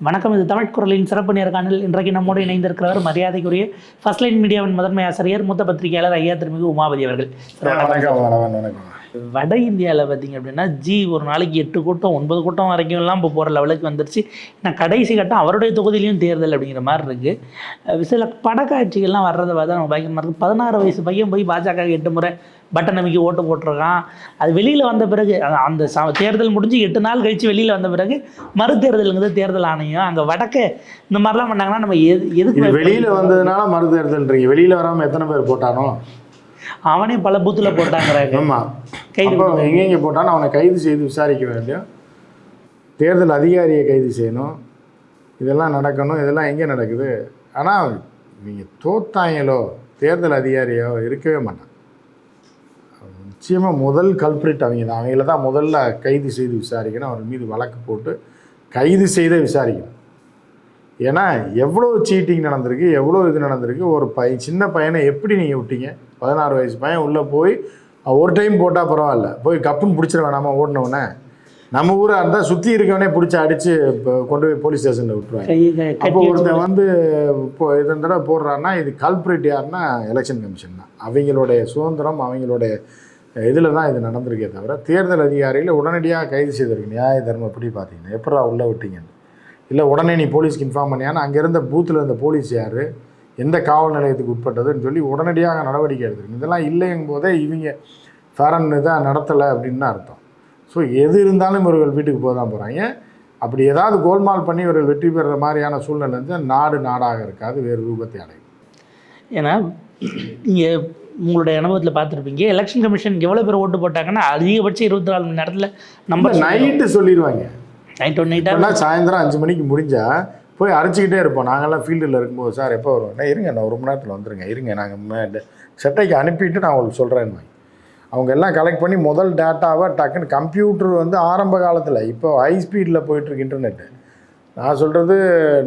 வணக்கம் இது தமிழ் குரலின் சிறப்பு நேர்காணல் இன்றைக்கு நம்மோடு இணைந்திருக்கிறவர் மரியாதைக்குரிய ஃபர்ஸ்ட் லைன் மீடியாவின் முதன்மை ஆசிரியர் மூத்த பத்திரிகையாளர் ஐயா திருமிகு உமாபதி அவர்கள். வட இந்தியாவில் பார்த்தீங்க அப்படின்னா ஜி ஒரு நாளைக்கு எட்டு கூட்டம் ஒன்பது கூட்டம் வரைக்கும் எல்லாம் இப்போ போகிற லெவலுக்கு வந்துருச்சு. நான் கடைசி கட்டம் அவருடைய தொகுதியிலையும் தேர்தல் அப்படிங்கிற மாதிரி இருக்குது சில படக்காட்சிகள்லாம் வர்றதை பார்த்தா நம்ம பயங்கரமாக இருக்குது பதினாறு வயசு பையன் போய் பாஜக எட்டு முறை பட்டன் அமைக்கி ஓட்டு போட்டிருக்கான். அது வெளியில் வந்த பிறகு அந்த- ச- தேர்தல் முடிஞ்சு எட்டு நாள் கழித்து வெளியில் வந்த பிறகு மறு தேர்தலுங்கிறது தேர்தல் ஆணையம் அங்கே வடக்க இந்த மாதிரிலாம் பண்ணாங்கன்னா நம்ம எது எதுக்கு வெளியில வந்ததுனால மறு தேர்தல்ன்றீங்க வெளியில வராம எத்தனை பேர் போட்டானோ? அவனே பல பூத்தில் போட்டாங்கிறாங்க. ஆமா. கைது எங்கெங்க போட்டானோ அவனை கைது செய்து விசாரிக்க வேண்டும் தேர்தல் அதிகாரியை கைது செய்யணும். இதெல்லாம் நடக்கணும். இதெல்லாம் எங்கே நடக்குது? ஆனால் நீங்கள் தோத்தாங்களோ தேர்தல் அதிகாரியோ இருக்கவே மாட்டான் நிச்சயமாக முதல் கல்பிரிட் அவங்க தான் அவங்கள தான் முதல்ல கைது செய்து விசாரிக்கணும். அவர் மீது வழக்கு போட்டு கைது செய்தே விசாரிக்கணும். ஏன்னா எவ்வளோ சீட்டிங் நடந்திருக்கு எவ்வளோ இது நடந்திருக்கு ஒரு பை சின்ன பையனை எப்படி நீங்கள் விட்டீங்க? பதினாறு வயசு பையன் உள்ளே போய் ஒரு டைம் போட்டால் பரவாயில்ல. போய் கப்புன்னு பிடிச்சிட வேணாமா ஓடினவனே? நம்ம ஊராக இருந்தால் சுற்றி இருக்கவனே பிடிச்சி அடித்து இப்போ கொண்டு போய் போலீஸ் ஸ்டேஷனில் விட்டுருவாங்க. அப்போ ஒருத்தன் வந்து இப்போ இது தடவை போடுறான்னா இது கல்பிரேட் யாருன்னா எலெக்ஷன் கமிஷன் தான். அவங்களுடைய சுதந்திரம் அவங்களுடைய இதில் தான் இது நடந்திருக்கே தவிர தேர்தல் அதிகாரிகளை உடனடியாக கைது செய்திருக்கு நியாய தர்மப்படி பார்த்தீங்கன்னா எப்படா உள்ளே விட்டீங்கன்னு. இல்லை உடனே நீ போலீஸ்க்கு இன்ஃபார்ம் பண்ணியான்னு அங்கே இருந்த பூத்தில் இருந்த போலீஸ் யார் எந்த காவல் நிலையத்துக்கு உட்பட்டதுன்னு சொல்லி உடனடியாக நடவடிக்கை எடுத்துருக்கு. இதெல்லாம் இல்லைங்கும் போதே இவங்க ஃபேரன் இதாக நடத்தலை அப்படின்னு தான் அர்த்தம். ஸோ எது இருந்தாலும் இவர்கள் வீட்டுக்கு போக தான் போகிறாங்க. அப்படி ஏதாவது கோல்மால் பண்ணி இவர்கள் வெற்றி பெறுற மாதிரியான சூழ்நிலை இருந்தால் நாடு நாடாக இருக்காது வேறு ரூபத்தை அடையும். ஏன்னா நீங்கள் உங்களுடைய அனுபவத்தில் பார்த்துருப்பீங்க. எலெக்ஷன் கமிஷன் எவ்வளோ பேர் ஓட்டு போட்டாங்கன்னா அதிகபட்சம் இருபத்தி நாலு மணி நேரத்தில் நம்ம நைட்டு சொல்லிடுவாங்க. நைட் ஒன் நைட்டாக சாயந்தரம் அஞ்சு மணிக்கு முடிஞ்சா போய் அரைச்சிக்கிட்டே இருப்போம். நாங்கள்லாம் ஃபீல்டில் இருக்கும்போது சார் எப்போ வருவோம் "அண்ணா, இருங்க நான் ஒரு மணி நேரத்தில் வந்துருங்க. இருங்க நாங்கள் செட்டைக்கு அனுப்பிட்டு நான் உங்களுக்கு சொல்கிறேன்னு அவங்க எல்லாம் கலெக்ட் பண்ணி முதல் டேட்டாவை டக்குன்னு கம்ப்யூட்டர் வந்து ஆரம்ப காலத்தில் இப்போ ஹை ஸ்பீடில் போயிட்டுருக்கு இன்டர்நெட்டு நான் சொல்கிறது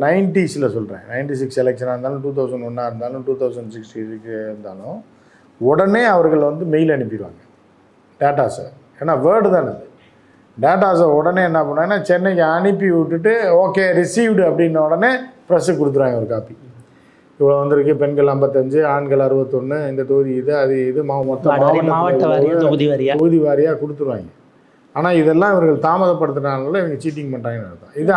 நைன்டிஸில் சொல்கிறேன் நைன்டி சிக்ஸ் எலெக்ஷனாக இருந்தாலும் டூ தௌசண்ட் ஒன்னாக இருந்தாலும் டூ தௌசண்ட் சிக்ஸ்டிக்கு இருந்தாலும் உடனே அவர்கள் வந்து மெயில் அனுப்பிடுவாங்க. டேட்டாஸை ஏன்னா வேர்டு தானே அது. டேட்டாஸை உடனே என்ன பண்ணாங்கன்னா சென்னைக்கு அனுப்பி விட்டுட்டு ஓகே ரிசீவ்டு அப்படின்ன உடனே ப்ரெஸ்ஸுக்கு கொடுத்துருவாங்க ஒரு காப்பி இவ்வளோ வந்திருக்கு பெண்கள் ஐம்பத்தஞ்சு ஆண்கள் அறுபத்தொன்று இந்த தொகுதி இது அது இது மொத்தம் மாவட்ட தொகுதி வாரியா? தொகுதி வாரியாக கொடுத்துருவாங்க. ஆனால் இதெல்லாம் இவர்கள் தாமதப்படுத்துனால இவங்க சீட்டிங் பண்ணுறாங்கன்னு அர்த்தம். இது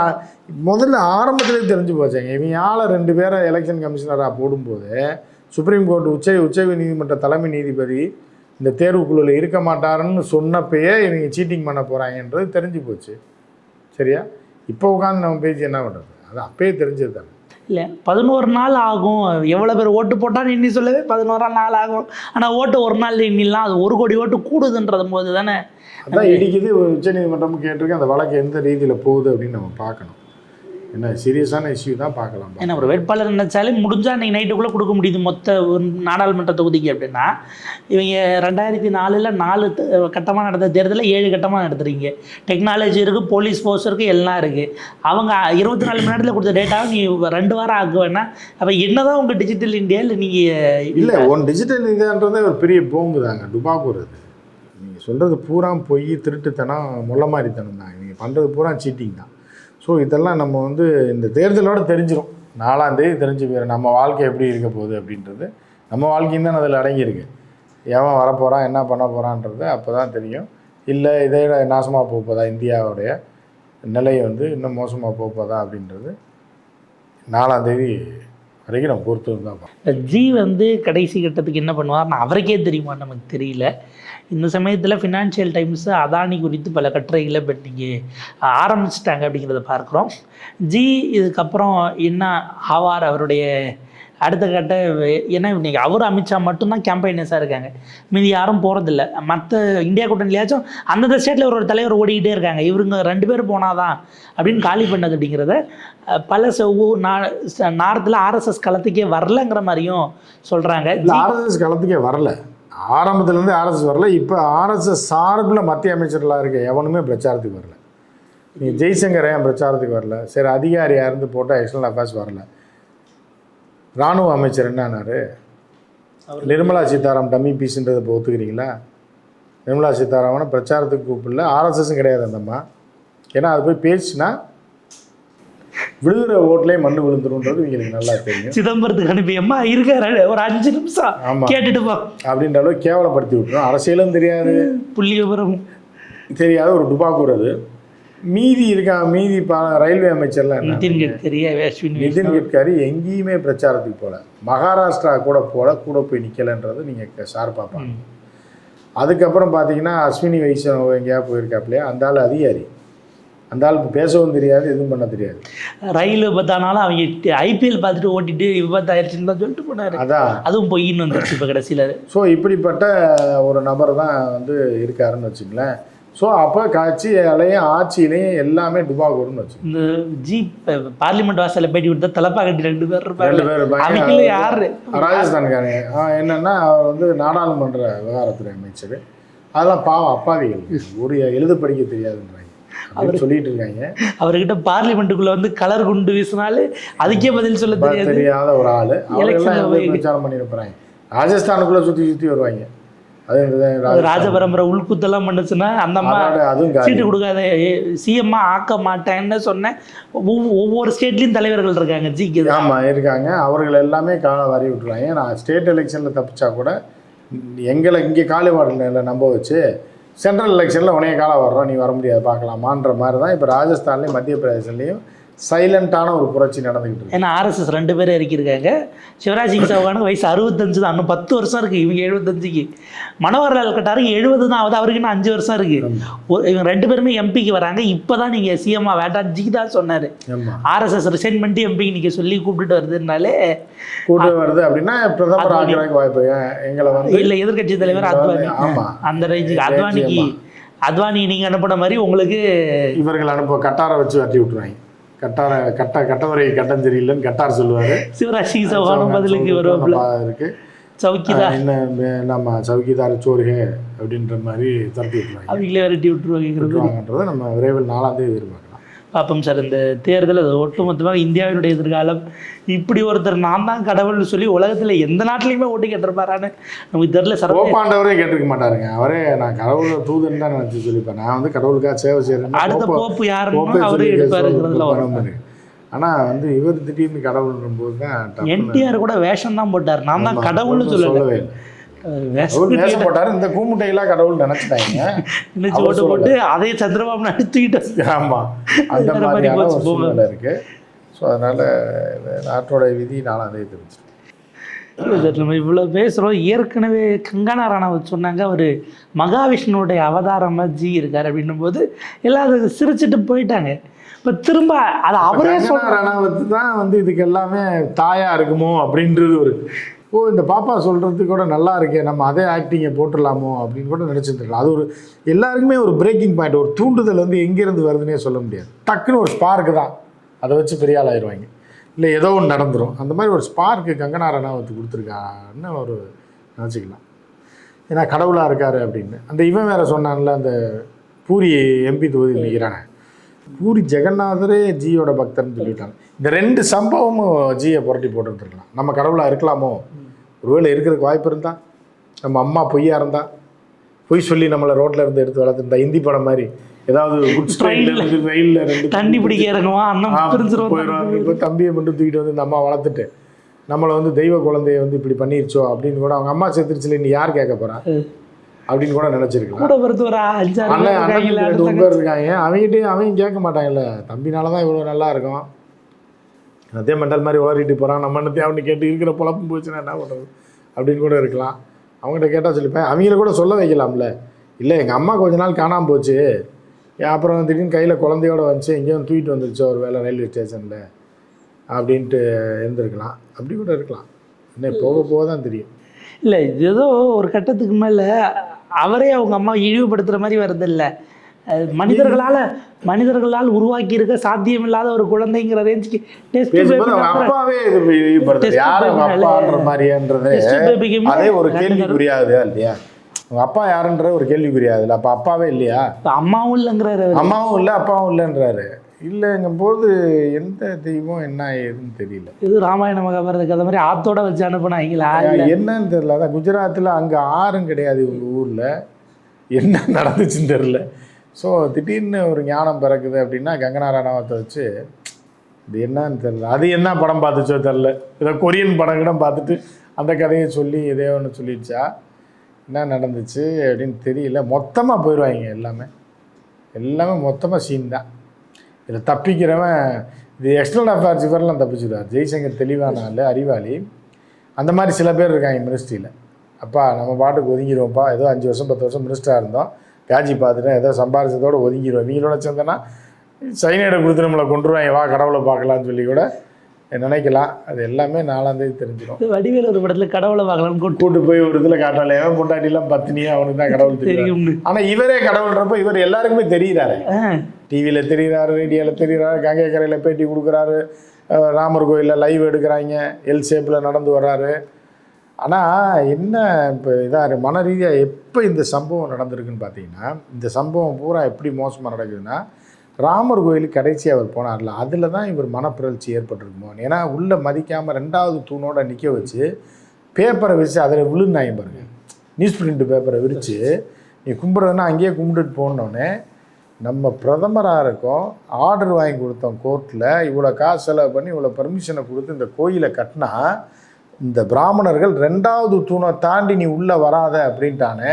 முதல்ல ஆரம்பத்திலே தெரிஞ்சு போச்சாங்க இவங்க ஆளை ரெண்டு பேரை எலெக்ஷன் கமிஷனராக போடும்போது சுப்ரீம் கோர்ட் உச்ச உச்ச நீதிமன்ற தலைமை நீதிபதி இந்த தேர்வுக்குழுவில் இருக்க மாட்டாருன்னு சொன்னப்பயே இவங்க சீட்டிங் பண்ண போகிறாங்கன்றது தெரிஞ்சு போச்சு. சரியா? இப்போ உட்காந்து நம்ம பேச்சு என்ன பண்ணுறது அது அப்பயே தெரிஞ்சது தானே இல்லை பதினோரு நாள் ஆகும். எவ்வளோ பேர் ஓட்டு போட்டான்னு எண்ணி சொல்லவே பதினோராம் நாள் ஆகும். ஆனால் ஓட்டு ஒரு நாள் எண்ணிலாம் அது ஒரு கோடி ஓட்டு கூடுதுன்றது போது தானே அதான் இடிக்குது உச்சநீதிமன்றமும் கேட்டிருக்கு அந்த வழக்கு எந்த ரீதியில் போகுது அப்படின்னு நம்ம பார்க்கணும். என்ன சீரியஸான இஷ்யூ தான் பார்க்கலாம் ஏன்னா ஒரு வேட்பாளர் நினைச்சாலே முடிஞ்சா அன்னைக்கு நைட்டுக்குள்ளே கொடுக்க முடியுது மொத்த நாடாளுமன்ற தொகுதிக்கு அப்படின்னா. இவங்க ரெண்டாயிரத்தி நாலில் நாலு கட்டமாக நடந்த தேர்தலில் ஏழு கட்டமாக நடத்துறீங்க. டெக்னாலஜி இருக்குது போலீஸ் ஃபோர்ஸ் இருக்குது எல்லாம் இருக்குது அவங்க இருபத்தி நாலு மணி நேரத்தில் கொடுத்த டேட்டாவை நீ ரெண்டு வாரம் ஆக்குவேன்னா அப்போ என்னதான் உங்கள் டிஜிட்டல் இந்தியா இல்லை நீங்கள் இல்லை ஒன் டிஜிட்டல் இந்தியான்றதே ஒரு பெரிய போம்பு தாங்க டுபாக்கூர் அது. நீங்கள் சொல்கிறது பூரா பொய் திருட்டுத்தனம் முள்ள மாதிரித்தனம் தான். நீங்கள் பண்ணுறது பூரா சீட்டிங் தான். ஸோ இதெல்லாம் நம்ம வந்து இந்த தேர்தலோடு தெரிஞ்சிடும் நாலாந்தேதி தெரிஞ்சு போயிடும் நம்ம வாழ்க்கை எப்படி இருக்க போகுது அப்படின்றது. நம்ம வாழ்க்கையும் தான் அதில் அடங்கியிருக்கு. எவன் வரப்போகிறான் என்ன பண்ண போகிறான்றது அப்போ தான் தெரியும். இல்லை இதை நாசமாக போகுதா இந்தியாவுடைய நிலை வந்து இன்னும் மோசமாக போகுதா அப்படின்றது நாலாந்தேதி வரைக்கும் நம்ம பொறுத்து தான் ஜி வந்து கடைசி கட்டத்துக்கு என்ன பண்ணுவார்னு அவருக்கே தெரியுமா நமக்கு தெரியல. இந்த சமயத்தில் ஃபினான்ஷியல் டைம்ஸ் அதானி குறித்து பல கட்டுரைகளை பற்றிங்க ஆரம்பிச்சிட்டாங்க அப்படிங்கிறத பார்க்குறோம். ஜி இதுக்கப்புறம் என்ன ஆவார் அவருடைய அடுத்த கட்ட ஏன்னா இன்னைக்கு அவர் அமித்ஷா மட்டும்தான் கேம்பைனர்ஸாக இருக்காங்க. மீதி யாரும் போகிறதில்ல மற்ற இந்தியா கூட்டணிலையாச்சும் அந்தந்த ஸ்டேட்டில் ஒரு ஒரு தலைவர் ஓடிக்கிட்டே இருக்காங்க. இவருங்க ரெண்டு பேர் போனாதான் அப்படின்னு காலி பண்ணது அப்படிங்கிறத பல நார்த்தில் ஆர்எஸ்எஸ் களத்துக்கே வரலங்கிற மாதிரியும் சொல்கிறாங்க ஆர்எஸ்எஸ் களத்துக்கே வரல. ஆரம்பத்துலேருந்து ஆர்எஸ்எஸ் வரல. இப்போ ஆர்எஸ்எஸ் சார்பில் மத்திய அமைச்சர்களாக இருக்க எவனுமே பிரச்சாரத்துக்கு வரல. நீ ஜெய்சங்கர் ஏன் பிரச்சாரத்துக்கு வரல? சரி அதிகாரியாக இருந்து போட்டால் எக்ஸ்டர்னல் அஃபேர்ஸ் வரல. இராணுவ அமைச்சர் என்னானாரு? நிர்மலா சீதாராம் டம்மி பீஸ்ன்றதை இப்போ ஒத்துக்கிறீங்களா? நிர்மலா சீதாராமனை பிரச்சாரத்துக்கு கூப்பிடல. ஆர்எஸ்எஸும் கிடையாது அந்த அம்மா. ஏன்னா அது போய் பேசுனா விழுகிற ஓட்லேயே மண்ணு விழுந்துருன்றது இவங்களுக்கு நல்லா தெரியும். சிதம்பரத்துக்கு அனுப்பி அம்மா இருக்காரு ஒரு அஞ்சு நிமிஷம். ஆமா. கேட்டுட்டு போ. அப்படின்ற அளவுக்கு கேவலப்படுத்தி விட்டுரும். அரசியலும் தெரியாது. புள்ளி விவரம் தெரியாத. ஒரு டுபாக்கூர் அது. மீதி இருக்கா மீதி பா ரயில்வே அமைச்சர்லாம் நிதின் கட்கரி அஸ்வின் நிதின் கட்கரி எங்கேயுமே பிரச்சாரத்துக்கு போகல. மகாராஷ்டிரா கூட போல கூட போய் நிற்கலைன்றது நீங்கள் ஷார்ப்பாக பார்ப்போம் ம். அதுக்கப்புறம் பார்த்தீங்கன்னா அஸ்வினி வைஷ்ணவ் எங்கேயா போயிருக்காப்லையா? அந்த ஆள் அதிகாரி. அந்த ஆளுக்கு பேசவும் தெரியாது எதுவும் பண்ண தெரியாது. ரயில் பார்த்தானாலும் அவங்க ஐபிஎல் பார்த்துட்டு ஓட்டிட்டு விபத்தாயிருச்சுன்னு தான் சொல்லிட்டு போனாரு. அதான். அதுவும் பொய்ன்னு வந்துருச்சு இப்போ கடைசியில். ஸோ இப்படிப்பட்ட ஒரு நபர் தான் வந்து இருக்காருன்னு வச்சுங்களேன் ஸோ அப்போ கட்சியிலையும் ஆட்சியிலையும் எல்லாமே டுபாகூர்னு வச்சு இந்த ஜி பார்லிமெண்ட் வாசல்ல பேட்டி கொடுத்தா தலப்பா கட்டி ரெண்டு பேர் ரெண்டு பேர் யாரு? ராஜஸ்தான்காரங்க. என்னன்னா அவர் வந்து நாடாளுமன்ற விவகாரத்துறை அமைச்சர். அதெல்லாம் பாவம் அப்பாவிகள். ஒரு எழுத படிக்க தெரியாதுன்றாங்க. அப்படின்னு சொல்லிட்டு இருக்காங்க. அவர்கிட்ட பார்லிமெண்ட்டுக்குள்ள வந்து கலர் குண்டு வீசினாலே அதுக்கே பதில் சொல்ல தெரியாது. தெரியாத ஒரு ஆளு. எப்படி போய் பிரச்சாரம் பண்ணியிருப்பாங்க ராஜஸ்தானுக்குள்ள சுத்தி சுத்தி வருவாங்க. ராஜபரம்பரை உள்குத்தெல்லாம் பண்ணுச்சுன்னா அந்த அம்மா. சீட்டு கொடுக்காத சிஎம்மா ஆக்க மாட்டேன்னு சொன்னேன் ஒவ்வொ- ஒவ்வொரு ஸ்டேட்லயும் தலைவர்கள் இருக்காங்க. ஜிக்கு ஆமா இருக்காங்க. அவர்கள் எல்லாமே காலை வாரி விட்டுருவாங்க. நான் ஸ்டேட் எலெக்ஷன்ல தப்பிச்சா கூட எங்களை இங்கே காலிவாடில் நம்ப வச்சு சென்ட்ரல் எலெக்ஷனில் உனைய காலம் வர்றோம். நீ வர முடியாது. பார்க்கலாமான்ற மாதிரி தான் இப்போ ராஜஸ்தான்லேயும் மத்திய பிரதேசத்துலேயும் சைலண்டான ஒரு புரட்சி நடந்துக்கிட்டு இருக்கு. ஏன்னா ஆர்எஸ்எஸ் ரெண்டு பேரும் இறக்கியிருக்காங்க. சிவராஜ் சிங் சௌகானுக்கு வயசு அறுபத்தஞ்சு தான். இன்னும் பத்து வருஷம் இருக்கு இவங்க எழுபத்தஞ்சுக்கு. மனோகர்லால் கட்டாருக்கு எழுபது தான் ஆகுது அவருக்கு இன்னும் அஞ்சு வருஷம் இருக்கு. ஒரு- இவங்க ரெண்டு பேருமே எம்பிக்கு வராங்க. இப்பதான் நீங்க சிஎம்மா வேண்டாம் தான் சொன்னாரு. ஆர்எஸ்எஸ் ரிசைன் பண்ணிட்டு எம்பிக்கு நீங்க சொல்லி கூப்பிட்டுட்டு வருதுனாலே கூட்டு வருது அப்படின்னா பிரதமர் ஆகிறதுக்கு வாய்ப்பு எங்களை வந்து இல்ல எதிர்க்கட்சி தலைவர் அத்வானி. அந்த ரேஞ்சுக்கு அத்வானிக்கு அத்வானி நீங்க அனுப்பின மாதிரி உங்களுக்கு இவர்கள் அனுப்ப கட்டாரை வச்சு வெட்டி விட்டுருவாங்க. கட்டார கட்ட கட்டவரை கட்டம் தெரியலன்னு கட்டார் சொல்லுவாரு. சிவராஜ் சிங் சௌகானும் பதிலுக்கு இருக்கு. சவுக்கிதா? என்ன நம்ம சவுக்கிதார் சோறுகே அப்படின்ற மாதிரி துரத்தி விட்டுருவாங்க. அவங்களே விரட்டி விட்டுருவாங்க. விட்டுருவாங்கன்றதை நம்ம விரைவில் நாலாம் தேதி எதிர்பார்க்கலாம். பார்ப்போம் சார். இந்த தேர்தல் அது ஒட்டுமொத்தமாக இந்தியாவினுடைய எதிர்காலம். இப்படி ஒருத்தர் நான் தான் கடவுள்னு சொல்லி உலகத்தில் எந்த நாட்டிலையுமே ஓட்டு கேட்டிருப்பாரான்னு நமக்கு தெரியல சார். போப்பாண்டவரே கேட்டிருக்க மாட்டாருங்க. அவரே நான் கடவுள் தூதன் தான் நினச்சி சொல்லிப்பேன். நான் வந்து கடவுளுக்காக சேவை செய்கிறேன் அடுத்த போப்பு யாருன்னு அவரே எடுப்பாருங்கிறதுல ஆனால் வந்து இவர் திடீர்னு கடவுள்ன்ற போது தான் என்டிஆர் கூட வேஷம் தான் போட்டார். நான் தான் கடவுள்னு சொல்லவே இல்லை. போட்டார். இந்த கூமுட்டையெல்லாம் கடவுள் நினச்சிட்டாங்க. நினைச்சு ஓட்டு போட்டு அதே சந்திரபாபு நாயுடு தூக்கிட்டு ஆமாம் அந்த மாதிரி மாதிரியான ஒரு. சூழ்நிலை இருக்குது ஸோ அதனால் நாட்டோட விதி நாலாம் தேதி தெரிஞ்சிடும் இல்லை சார் நம்ம இவ்வளோ பேசுகிறோம் ஏற்கனவே கங்கனா ராணாவத் சொன்னாங்க. அவர் மகாவிஷ்ணுவோடைய அவதாரமாக ஜி இருக்கார் அப்படின்னும் போது எல்லாம் அதை சிரிச்சிட்டு போயிட்டாங்க. இப்போ திரும்ப அது அவரே சொல் கங்கனா ரணாவத் தான் வந்து இதுக்கு எல்லாமே தாயா இருக்குமோ அப்படின்றது ஒரு ஓ இந்த பாப்பா சொல்கிறது கூட நல்லா இருக்கே நம்ம அதே ஆக்டிங்கை போட்டுடலாமோ அப்படின்னு கூட நினச்சிருந்துருக்கலாம் அது ஒரு எல்லாருக்குமே ஒரு பிரேக்கிங் பாயிண்ட் ஒரு தூண்டுதல் வந்து எங்கேருந்து வருதுன்னே சொல்ல முடியாது. டக்குன்னு ஒரு ஸ்பார்க்கு தான். அதை வச்சு பெரிய ஆள் ஆயிடுவாங்க இல்லை ஏதோ ஒன்று நடந்துடும் அந்த மாதிரி ஒரு ஸ்பார்க்கு கங்கனா ரணாவத்து கொடுத்துருக்கான்னு ஒரு நினச்சிக்கலாம். ஏன்னா கடவுளாக இருக்காரு அப்படின்னு. அந்த இவன் வேறு சொன்னான்ல அந்த பூரி எம்பி தொகுதி நிற்கிறானே பூரி ஜெகநாதரே ஜியோட பக்தர்னு சொல்லிட்டாங்க. இந்த ரெண்டு சம்பவமும் ஜியை புரட்டி போட்டுருக்கலாம் நம்ம கடவுளாக இருக்கலாமோ? ஒருவேளை இருக்கிறதுக்கு வாய்ப்பு இருந்தா நம்ம அம்மா பொய்யா இருந்தா பொய் சொல்லி நம்மளை ரோட்ல இருந்து எடுத்து வளர்த்துருந்தா ஹிந்தி படம் மாதிரி ஏதாவது குட்ஸ் ட்ரெயின்ல ரயில்ல ரெண்டு தண்ணி பிடிக்க இறங்குவான் அண்ணன் பிரிஞ்சிருவான் போயிடுவாங்க இப்போ தம்பியை மட்டும் தூக்கிட்டு வந்து இந்த அம்மா வளர்த்துட்டு நம்மளை வந்து தெய்வ குழந்தைய வந்து இப்படி பண்ணிருச்சோ அப்படின்னு கூட அவங்க அம்மா செத்துருச்சுல நீ யார் கேட்க போறா? அப்படின்னு கூட நினைச்சிருக்கலாம். கூட பொறுத்து ஒரு அஞ்சாறு ரெண்டு இருக்காங்க. அவங்ககிட்டயும் அவங்க கேட்க மாட்டாங்கல்ல தம்பினால தான் இவ்வளோ நல்லா இருக்கும். அதே மெண்டல் மாதிரி ஓடிட்டு போகிறான் நம்ம என்னத்தையும் அவனு கேட்டு இருக்கிற பொழப்பும் போச்சுன்னா என்ன பண்ணுறது அப்படின்னு கூட இருக்கலாம். அவங்ககிட்ட கேட்டால் சொல்லிப்பேன். அவங்கள கூட சொல்ல வைக்கலாம்ல. இல்லை எங்கள் அம்மா கொஞ்ச நாள் காணாமல் போச்சு. அப்புறம் திடீர்னு கையில் குழந்தையோட வந்துச்சு. எங்கேயோ தூக்கிட்டு வந்துருச்சு ஒரு வேலை ரயில்வே ஸ்டேஷனில் அப்படின்ட்டு இருந்திருக்கலாம். அப்படி கூட இருக்கலாம். இன்னும் போக போக தான் தெரியும். இல்லை ஏதோ ஒரு கட்டத்துக்கு மேலே அவரே அவங்க அம்மா இழிவுபடுத்துகிற மாதிரி வருது இல்லை மனிதர்களால் மனிதர்களால் உருவாக்கி இருக்க சாத்தியமில்லாத ஒரு குழந்தைங்கிற ரேஞ்சுக்கு டெஸ்ட் அப்பாவே இது ஈடுபடுத்துறது யார் அவங்க அப்பான்ற மாதிரின்றது அதே ஒரு கேள்விக்குரியாகுது இல்லையா? அப்பா யாருன்ற ஒரு கேள்விக்குரியாது இல்லை. அப்போ அப்பாவே இல்லையா? அம்மாவும் இல்லைங்கிறாரு அம்மாவும் இல்லை அப்பாவும் இல்லைன்றாரு. இல்லைங்கும் போது எந்த தெய்வம் என்ன ஏதுன்னு தெரியல. இது ராமாயண மகாபாரத கதை மாதிரி ஆத்தோட வச்சு அனுப்புனாங்களா? என்னன்னு தெரியல. அதான் குஜராத்தில் அங்கே ஆறும் கிடையாது இவங்க ஊரில். என்ன நடந்துச்சுன்னு தெரில ஸோ திடீர்னு ஒரு ஞானம் பிறக்குது அப்படின்னா கங்கனா ரணாவத்தை வச்சு இது என்னன்னு தெரில அது என்ன படம் பார்த்துச்சோ தெரில ஏதோ கொரியன் படம் கூட பார்த்துட்டு அந்த கதையை சொல்லி இதே ஒன்று சொல்லிடுச்சா? என்ன நடந்துச்சு அப்படின்னு தெரியல. மொத்தமாக போயிடுவாங்க எல்லாமே. எல்லாமே மொத்தமாக சீன் தான். இதில் தப்பிக்கிறவன் இது எக்ஸ்டர்னல் அஃபேர்ஸ் இவரெல்லாம் தப்பிச்சுடுவார். ஜெய்சங்கர் தெளிவான ஆள் அறிவாளி. அந்த மாதிரி சில பேர் இருக்காங்க மினிஸ்ட்ரியில் அப்பா நம்ம பாட்டுக்கு ஒதுங்கிடுவோம்ப்பா. ஏதோ அஞ்சு வருஷம் பத்து வருஷம் மினிஸ்டராக இருந்தோம். காஜி பார்த்துட்டேன் ஏதோ சம்பாரிச்சதோட ஒதுங்கிடுவோம் இவங்களோட சேர்ந்தனா சைனைடை கொடுத்து நம்மளை கொண்டுருவாங்க வா கடவுளை பார்க்கலாம்னு சொல்லி கூட நினைக்கலாம். அது எல்லாமே நாலாந்தேதி தெரிஞ்சிடும். வடிவேல் ஒரு படத்துல கடவுளை பார்க்கலாம்னு கூட்டு போய் ஒரு இதில் காட்டால எவன் பொண்டாட்டிலாம் பத்தினியா? அவனுக்கு தான் கடவுள் தெரியும். ஆனால் இவரே கடவுள்ன்றப்போ இவர் எல்லாருக்குமே தெரியுறாரு. ஆ, டிவியில் தெரியுறாரு ரேடியோவில் தெரியுறாரு கங்கை கரையில் பேட்டி கொடுக்குறாரு. ராமர் கோயிலில் லைவ் எடுக்கிறாங்க. எல் ஷேப்பில் நடந்து வர்றாரு. ஆனால் என்ன இப்போ இதாக மன ரீதியாக எப்போ இந்த சம்பவம் நடந்திருக்குன்னு பார்த்தீங்கன்னா இந்த சம்பவம் பூரா எப்படி மோசமாக நடக்குதுன்னா ராமர் கோயிலுக்கு கடைசி அவர் போனார்ல. அதில் தான் இவர் மனப்பிறழ்ச்சி ஏற்பட்டிருக்குமோ? ஏன்னா உள்ளே மதிக்காமல் ரெண்டாவது தூணோட நிற்க வச்சு பேப்பரை விரித்து அதில் விழுந்தாங்க பாருங்க. நியூஸ் பிரிண்ட் பேப்பரை விரித்து நீ கும்பிட்றதுன்னா அங்கேயே கும்பிட்டுட்டு போனோடனே நம்ம பிரதமராக இருக்கோம் ஆர்டர் வாங்கி கொடுத்தோம் கோர்ட்டில் இவ்வளோ காசு செலவு பண்ணி இவ்வளோ பர்மிஷனை கொடுத்து இந்த கோயிலை கட்டினா இந்த பிராமணர்கள் ரெண்டாவது தூணை தாண்டி நீ உள்ளே வராத அப்படின்ட்டானே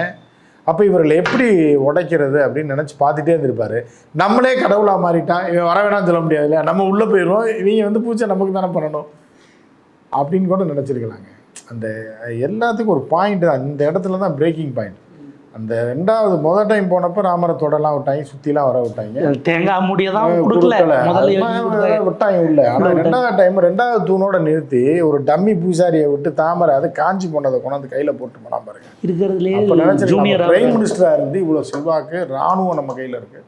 அப்போ இவர்களை எப்படி உடைக்கிறது அப்படின்னு நினச்சி பார்த்துட்டே இருந்திருப்பாரு. நம்மளே கடவுளாக மாறிட்டான் இவன் வர வேணாம்னு சொல்ல முடியாது இல்லையா நம்ம உள்ளே போயிடுவோம் இவங்க வந்து பூச்சை நமக்கு தானே பண்ணணும் அப்படின்னு கூட நினச்சிருக்கலாங்க. அந்த எல்லாத்துக்கும் ஒரு பாயிண்ட் அந்த இடத்துல தான் பிரேக்கிங் பாயிண்ட் அந்த ரெண்டாவது முதல் டைம் போனப்போ ராமரை தொடலாம் விட்டாங்க சுற்றிலாம் வர விட்டாங்க. தேங்காய் முடிய தான் கொடுக்கல. கொடுக்கல. முதல்ல அதெல்லாம் எழுதி கொடுத்தாங்க. விட்டாங்க உள்ள ஆனால் ரெண்டாவது டைம் ரெண்டாவது தூணோட நிறுத்தி ஒரு டம்மி பூசாரியை விட்டு தாமரை அது காஞ்சி போனதை கொண்டாந்து கையில் போட்டு போனால் பாருங்க இருக்கிறதுலே பிரைம் மினிஸ்டராக இருந்து இவ்வளோ செல்வாக்கு ராணுவம் நம்ம கையில் இருக்குது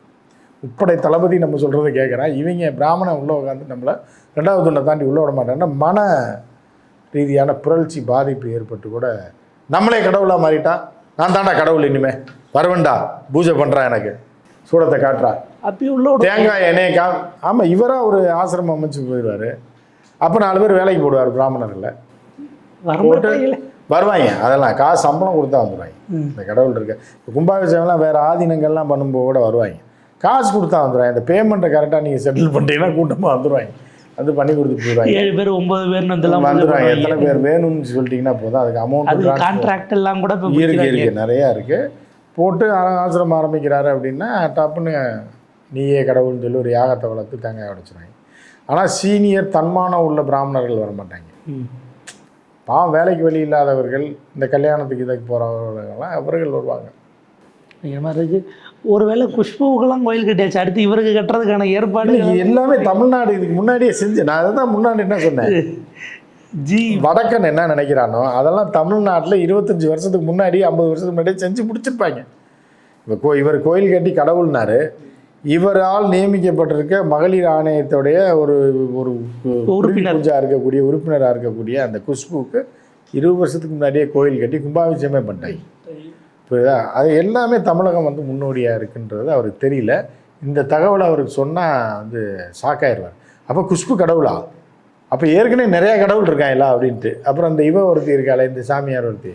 உப்படை தளபதி நம்ம சொல்கிறத கேட்குறேன் இவங்க பிராமணன் உள்ளே உட்காந்து நம்மளை ரெண்டாவது தூணை தாண்டி உள்ளே விட மாட்டாங்கன்னா மன ரீதியான புரட்சி பாதிப்பு ஏற்பட்டு கூட நம்மளே கடவுளாக மாறிட்டா நான் தாண்டா கடவுள் இனிமே. வருவன்டா. பூஜை பண்ணுறான் எனக்கு. சூடத்தை காட்டுறா. அப்பயும் உள்ள தேங்காய் எண்ணெயை கா ஆமாம் இவராக ஒரு ஆசிரமம் அமைச்சு போயிடுவார். அப்போ நாலு பேர் வேலைக்கு போடுவார் பிராமணர்ல வருவாங்க. அதெல்லாம் காசு சம்பளம் கொடுத்தா வந்துடுவாங்க. இந்த கடவுள் இருக்கு. கும்பாபிஷேகம்லாம் வேறு ஆதீனங்கள்லாம் பண்ணும்போது கூட வருவாங்க. காசு கொடுத்தா வந்துடுவாங்க இந்த பேமெண்ட்டை கரெக்டாக நீங்கள் செட்டில் பண்ணிட்டீங்கன்னா கூட்டமாக வந்துடுவாங்க வந்து பண்ணி கொடுத்துட்டு போயிடுவாங்க. ஏழு பேர் ஒன்பது பேர்னு இதெல்லாம் வந்துடுவாங்க எத்தனை பேர் வேணும்னு சொல்லிட்டீங்கன்னா போதும். அதுக்கு அது அமௌண்ட் கான்ட்ராக்ட் எல்லாம் கூட இப்ப இருக்கு. இருக்கு. நிறையா இருக்குது போட்டு ஆசிரமம் ஆரம்பிக்கிறாரு அப்படின்னா டப்புன்னு நீயே கடவுள்னு சொல்லி ஒரு யாகத்தை வளர்த்து தேங்காய் உடைச்சிருவாங்க ஆனால் சீனியர் தன்மானம் உள்ள பிராமணர்கள் வர மாட்டாங்க. பாவம் வேலைக்கு வெளி இல்லாதவர்கள் இந்த கல்யாணத்துக்கு இதுக்கு போகிறவர்கள்லாம் அவர்கள் வருவாங்க. மாதிரி ஒருவேளை குஷ்புக்கெல்லாம் கோயில் கட்டியாச்சு. அடுத்து இவருக்கு கட்டுறதுக்கான ஏற்பாடு எல்லாமே தமிழ்நாடு இதுக்கு முன்னாடியே செஞ்சு நான் அதை தான் முன்னாடி என்ன சொன்னேன்? ஜி. வடக்கன் என்ன நினைக்கிறானோ அதெல்லாம் தமிழ்நாட்டில் இருபத்தஞ்சி வருஷத்துக்கு முன்னாடி ஐம்பது வருஷத்துக்கு முன்னாடியே செஞ்சு முடிச்சிருப்பாங்க. இப்போ கோ இவர் கோயில் கட்டி கடவுள்னாரு. இவரால் நியமிக்கப்பட்டிருக்க மகளிர் ஆணையத்துடைய ஒரு ஒரு உறுப்பினர். இருக்கக்கூடிய உறுப்பினராக இருக்கக்கூடிய அந்த குஷ்புக்கு இருபது வருஷத்துக்கு முன்னாடியே கோயில் கட்டி கும்பாபிஷேகமே பண்ணிட்டாங்க. புரியுதா? அது எல்லாமே தமிழகம் வந்து முன்னோடியாக இருக்குன்றது அவருக்கு தெரியல. இந்த தகவலை அவருக்கு சொன்னால் வந்து ஷாக்காயிருவார் அப்போ குஷ்பு கடவுளா? அப்போ ஏற்கனவே நிறையா கடவுள் இருக்காங்களா அப்படின்ட்டு. அப்புறம் இந்த இவ ஒருத்தி இருக்காளே இந்த சாமியார் ஒருத்தி.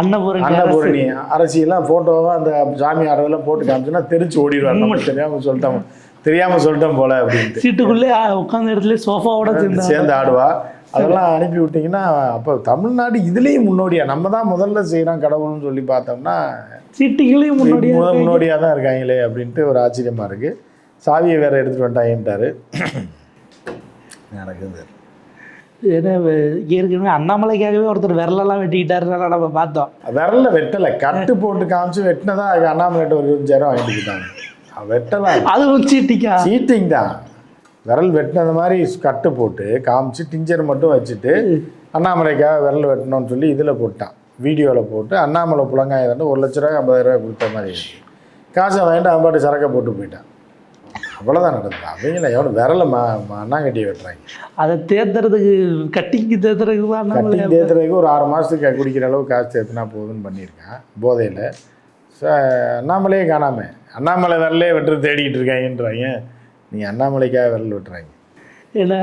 அன்னபூரணி. அன்னபூரணி அரசியெல்லாம் ஃபோட்டோவாக அந்த சாமி ஆடுறதெல்லாம் போட்டு காமிச்சுன்னா தெரிச்சு ஓடிடுவார். நம்ம தெரியாமல் சொல்லிட்டோம். தெரியாமல் சொல்லிட்டோம் போல அப்படின்ட்டு. சீட்டுக்குள்ளே உட்காந்த இடத்துல சோஃபாவோட சேர்ந்து ஆடுவா. அதெல்லாம் அனுப்பி விட்டிங்கன்னா அப்போ தமிழ்நாடு இதுலேயும் முன்னோடியா? நம்ம தான் முதல்ல செய்கிறோம் கடவுள்னு சொல்லி பார்த்தோம்னா சீட்டுகளையும் முன்னாடியே முத முன்னோடியாக தான் இருக்காங்களே அப்படின்ட்டு ஒரு ஆச்சரியமாக இருக்குது சாவியை வேற எடுத்துகிட்டு வந்துட்டாங்கன்ட்டாரு நடக்குது. ஏன்னா ஏற்கனவே அண்ணாமலைக்காகவே ஒருத்தர் விரலெல்லாம் வெட்டிக்கிட்டாருன்னு நம்ம பார்த்தோம். விரல்ல வெட்டலை கட்டு போட்டு காமிச்சு வெட்டினதா அதுக்கு அண்ணாமலைட்ட ஒரு இருபஞ்சாயிரம் வாங்கிட்டு வெட்டலாம். அதுவும் சீட்டிக்கா? சீட்டிங் தான். விரல் வெட்டினது மாதிரி கட்டு போட்டு காமிச்சு டிஞ்சர் மட்டும் வச்சுட்டு அண்ணாமலைக்காக விரல் வெட்டணும்னு சொல்லி இதில் போட்டான். வீடியோவில் போட்டு அண்ணாமலை புலங்காய தண்டு ஒரு லட்ச ரூபாய் ஐம்பதாயிரம் ரூபாய் கொடுத்த மாதிரி. காசை வாங்கிட்டு அவன் பாட்டு சரக்கை போட்டு போயிட்டான். அவ்வளோதான் நடந்தது. அவங்கள எவ்வளோ விரலை மா அண்ணாங்கட்டி வெட்டுறாங்க. அதை தேத்துறதுக்கு கட்டிக்கு தேத்துறதுக்கு தான் கட்டி தேத்துறதுக்கு ஒரு ஆறு மாதத்துக்கு குடிக்கிற அளவு காசு தேத்துனா போதும்னு பண்ணியிருக்கான். போதையில். ச அண்ணாமலையே காணாம. அண்ணாமலை விரலே வெட்டுறது தேடிக்கிட்டு இருக்காங்கன்றாங்க. நீங்கள் அண்ணாமலைக்காக விரல் வெட்டுறாங்க. ஏன்னா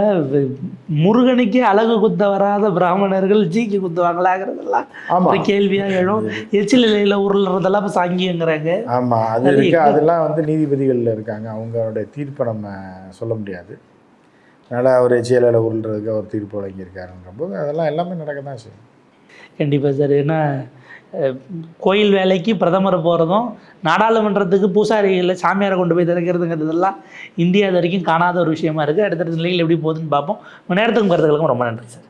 முருகனுக்கே அழகு குத்த வராத பிராமணர்கள் ஜிக்கு குத்துவாங்களாங்கிறதெல்லாம் ஒரு கேள்வியா எழும். எச்சில் இலையில உருளுறதெல்லாம் இப்போ சாங்கியங்கிறாங்க. ஆமாம் அது இருக்கு. அதெல்லாம் வந்து நீதிபதிகளில் இருக்காங்க. அவங்களுடைய தீர்ப்பை நம்ம சொல்ல முடியாது. அதனால் அவர் செயலில் உருள்றதுக்கு அவர் தீர்ப்பு வழங்கியிருக்காருன்ற போது அதெல்லாம் எல்லாமே நடக்க தான் செய்யும். கண்டிப்பாக சார். ஏன்னா கோயில் வேலைக்கு பிரதமர் போகிறதும் நாடாளுமன்றத்துக்கு பூசாரிகளை சாமியாரை கொண்டு போய் திறக்கிறதுங்கிறதெல்லாம் இந்தியா இது வரைக்கும் காணாத ஒரு விஷயமா இருக்குது அடுத்தடுத்த நிலையில் எப்படி போகுதுன்னு பார்ப்போம். நேரத்துக்கும் கருத்துக்களுக்கும் ரொம்ப நன்றி சார்.